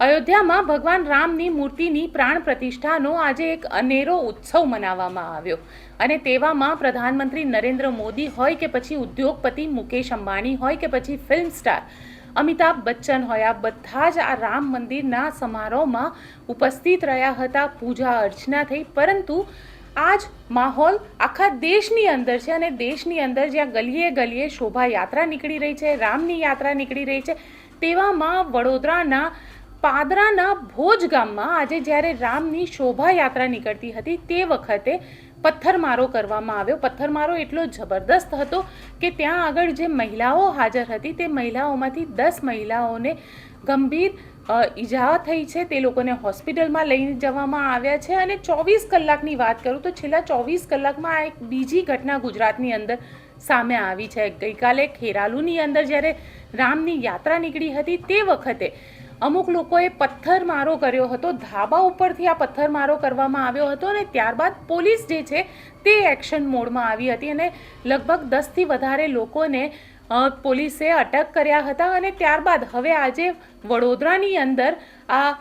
અયોધ્યામાં ભગવાન રામની મૂર્તિની પ્રાણ પ્રતિષ્ઠાનો આજે એક અનેરો ઉત્સવ મનાવવામાં આવ્યો. અને તેવામાં પ્રધાનમંત્રી નરેન્દ્ર મોદી હોય કે પછી ઉદ્યોગપતિ મુકેશ અંબાણી હોય કે પછી ફિલ્મ સ્ટાર અમિતાભ બચ્ચન હોય, આ બધા જ આ રામ મંદિરના સમારોહમાં ઉપસ્થિત રહ્યા હતા, પૂજા અર્ચના થઈ. પરંતુ આજ માહોલ આખા દેશની અંદર છે અને દેશની અંદર જ્યાં ગલીએ ગલીએ શોભાયાત્રા નીકળી રહી છે, રામની યાત્રા નીકળી રહી છે, તેવામાં વડોદરાના પાદરાના ભોજ ગામમાં આજે જ્યારે રામની શોભાયાત્રા નીકળતી હતી, તે વખતે પથ્થરમારો કરવામાં આવ્યો. પથ્થરમારો એટલો જબરદસ્ત હતો કે ત્યાં આગળ જે મહિલાઓ હાજર હતી, તે મહિલાઓમાંથી દસ મહિલાઓને ગંભીર ઈજા થઈ છે. તે લોકોને હોસ્પિટલમાં લઈ જવામાં આવ્યા છે. અને ચોવીસ કલાકની વાત કરું તો છેલ્લા ચોવીસ કલાકમાં આ એક બીજી ઘટના ગુજરાતની અંદર સામે આવી છે. ગઈકાલે ખેરાલુની અંદર જ્યારે રામની યાત્રા નીકળી હતી, તે વખતે અમુક લોકોએ પથ્થરમારો કર્યો હતો, ધાબા ઉપરથી આ પથ્થરમારો કરવામાં આવ્યો હતો અને ત્યારબાદ પોલીસ જે છે તે એક્શન મોડમાં આવી હતી અને લગભગ દસથી વધારે લોકોને પોલીસે અટક કર્યા હતા અને ત્યારબાદ હવે આજે વડોદરાની અંદર આ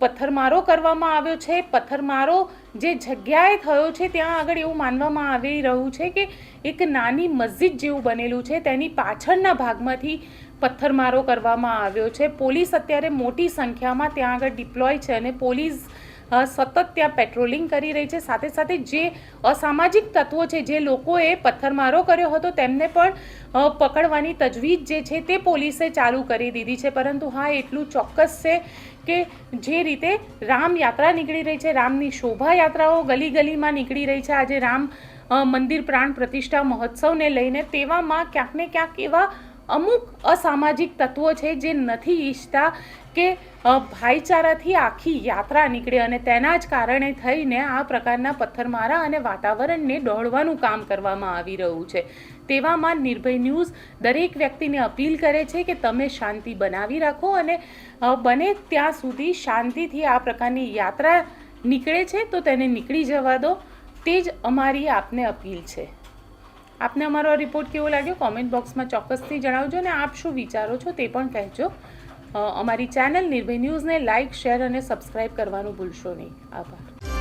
પથ્થરમારો કરવામાં આવ્યો છે. પથ્થરમારો જે જગ્યાએ થયો છે ત્યાં આગળ એવું માનવામાં આવી રહ્યું છે કે એક નાની મસ્જિદ જેવું બનેલું છે. તેની પાછળના ભાગમાંથી પથ્થરમારો કરવામાં આવ્યો છે. પોલીસ અત્યારે મોટી સંખ્યામાં ત્યાં આગળ ડિપ્લોય છે અને પોલીસ સતત ત્યાં પેટ્રોલિંગ કરી રહી છે. સાથે સાથે જે અસામાજિક તત્વો છે, જે લોકોએ પથ્થરમારો કર્યો હતો, તેમને પણ પકડવાની તજવીજ જે છે તે પોલીસે ચાલુ કરી દીધી છે. પરંતુ હા, એટલું ચોક્કસ છે કે જે રીતે રામ યાત્રા નીકળી રહી છે, રામની શોભાયાત્રાઓ ગલી ગલીમાં નીકળી રહી છે. આજે રામ મંદિર પ્રાણ પ્રતિષ્ઠા મહોત્સવને લઈને તેવામાં ક્યાંક ને ક્યાંક એવા અમુક અસામાજિક તત્વો છે જે નથી ઈચ્છતા કે ભાઈચારાથી આખી યાત્રા નીકળે અને તેના જ કારણે થઈને આ પ્રકારના પથ્થરમારા અને વાતાવરણને દોડવાનું કામ કરવામાં આવી રહ્યું છે. તેવામાં નિર્ભય ન્યૂઝ દરેક વ્યક્તિને અપીલ કરે છે કે તમે શાંતિ બનાવી રાખો અને બને ત્યાં સુધી શાંતિથી આ પ્રકારની યાત્રા નીકળે છે તો તેને નીકળી જવા દો. તે જ અમારી આપને અપીલ છે. આપને અમારો રિપોર્ટ કેવો લાગ્યો? કોમેન્ટ બોક્સમાં ચોક્કસથી જણાવજો અને આપ શું વિચારો છો તે પણ કહેજો. અમારી ચેનલ નિર્ભય ન્યૂઝને લાઇક શેર અને સબસ્ક્રાઇબ કરવાનું ભૂલશો નહીં. આભાર.